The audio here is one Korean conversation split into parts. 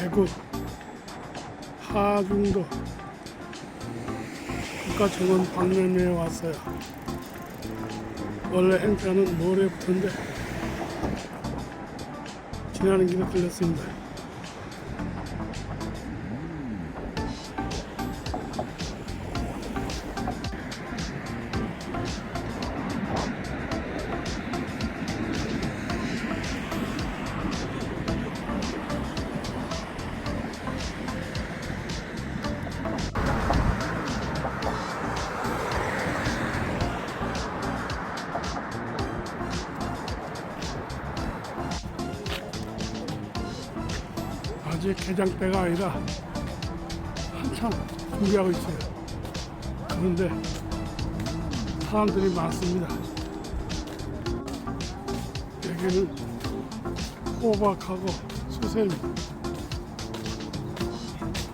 대구 하중도 국가정원 박람회에 왔어요. 원래 행사는 모레부터인데 지나는 길에 들렸습니다. 아직 개장 때가 아니라 한참 준비하고 있어요. 그런데 사람들이 많습니다. 여기는 호박하고 수세미,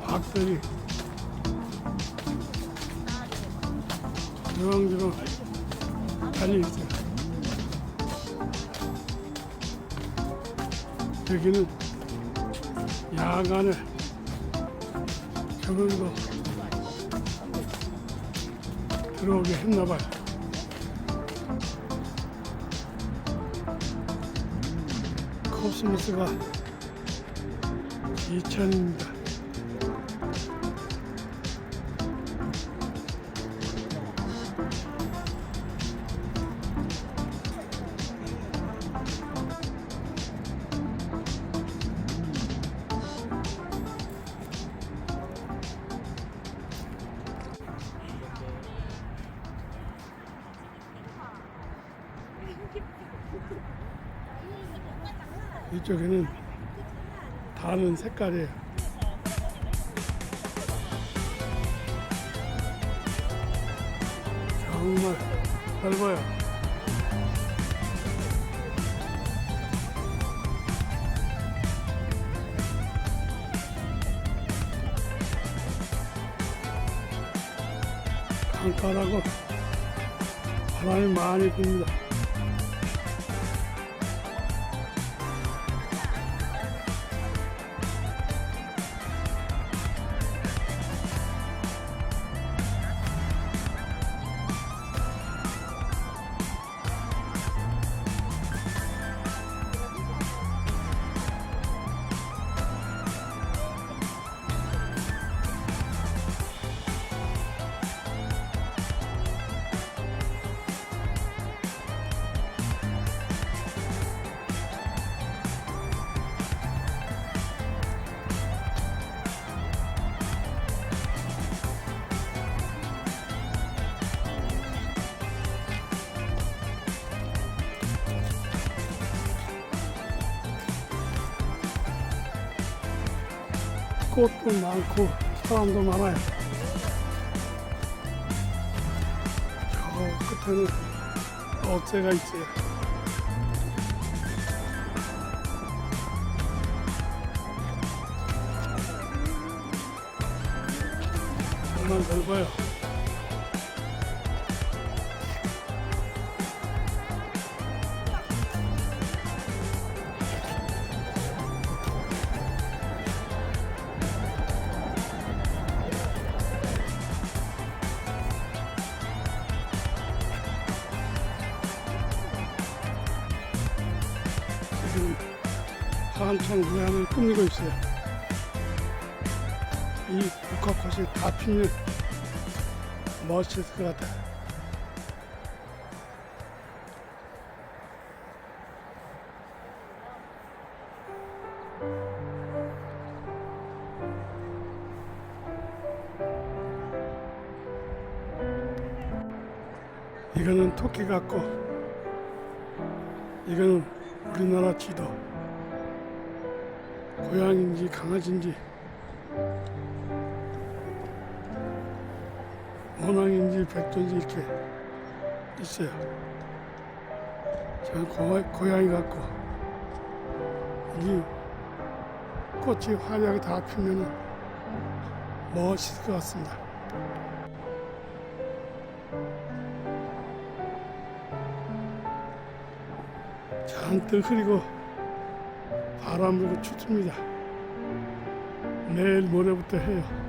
박들이 주렁주렁 달려 있어요. 여기는 야간에 거 들어오게 했나봐요. 코스모스가 2천입니다. 이쪽에는 다른 색깔이에요. 정말 넓어요. 칸칸하고 바람이 많이 붑니다. 꽃도 많고 사람도 많아요. 저 끝에는 억새가 있어요. 정말 넓어요. 지금 한창 모양을 꾸미고 있어요. 이 국화꽃이 다 피면 멋있을 것 같아요. 이거는 토끼 같고 이거는 우리나라 지도 고양인지 강아지인지 원앙인지 백도인지 이렇게 있어요. 저는 고, 고양이 같고 이 꽃이 화려하게 다 피면은 멋있을 것 같습니다. 잔뜩 흐리고 바람 불고 춥습니다. 내일 모레부터 해요.